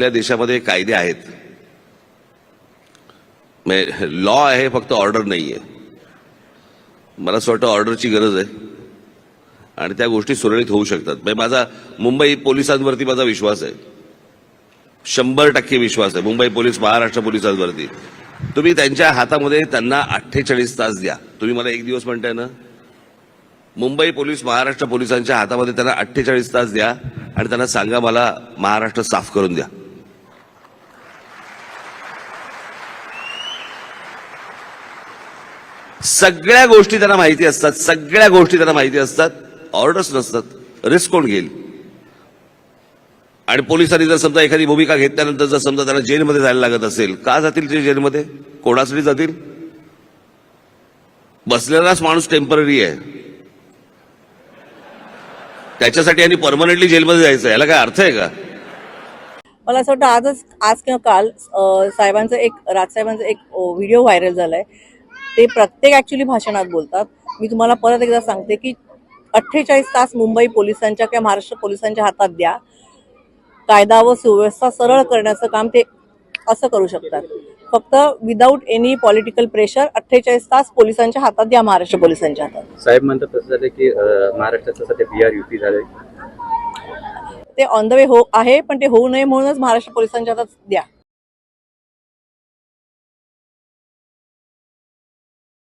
आपल्या देशामध्ये कायदे आहेत. लॉ आहे फक्त ऑर्डर नाही आहे मला असं वाटतं ऑर्डरची गरज आहे. आणि त्या गोष्टी सुरळीत होऊ शकतात. म्हणजे माझा मुंबई पोलिसांवरती माझा विश्वास आहे. शंभर टक्के विश्वास आहे. मुंबई पोलीस महाराष्ट्र पोलिसांवरती. तुम्ही त्यांच्या हातामध्ये त्यांना अठ्ठेचाळीस तास द्या. तुम्ही मला एक दिवस म्हणताय ना? मुंबई पोलीस महाराष्ट्र पोलिसांच्या हातामध्ये त्यांना अठ्ठेचाळीस तास द्या आणि त्यांना सांगा मला महाराष्ट्र साफ करून द्या. सगळ्या गोष्टी त्यांना माहिती असतात सगळ्या गोष्टी त्यांना माहिती असतात ऑर्डर्स नसतात रिस्क कोण घेईल? आणि पोलिसांनी जर समजा एखादी भूमिका घेतल्यानंतर जर समजा त्यांना जेलमध्ये जायला लागत असेल का जातील ते जेलमध्ये? कोणासाठी जातील? बसलेलाच माणूस टेंपररी आहे. त्याच्यासाठी आणि परमनंटली जेलमध्ये जायचं याला काय अर्थ आहे का? मला असं वाटतं आजच आज किंवा काल साहेबांचं एक राजसाहेबांचं एक व्हिडिओ व्हायरल झालाय. ते प्रत्येक ऍक्च्युली भाषणात बोलतात. मी तुम्हाला परत एकदा सांगते की अठ्ठेचाळीस तास मुंबई पोलिसांच्या किंवा महाराष्ट्र पोलिसांच्या हातात द्या. कायदा व सुव्यवस्था सरळ करण्याचं काम ते असं करू शकतात. फक्त विदाऊट एनी पॉलिटिकल प्रेशर अठ्ठेचाळीस तास पोलिसांच्या हातात द्या महाराष्ट्र पोलिसांच्या हातात. साहेब म्हणतात तसं झालं की महाराष्ट्राचं सध्या बिहार युती झालंय. ते ऑन द वे हो आहे पण ते होऊ नये म्हणूनच महाराष्ट्र पोलिसांच्या हातात द्या.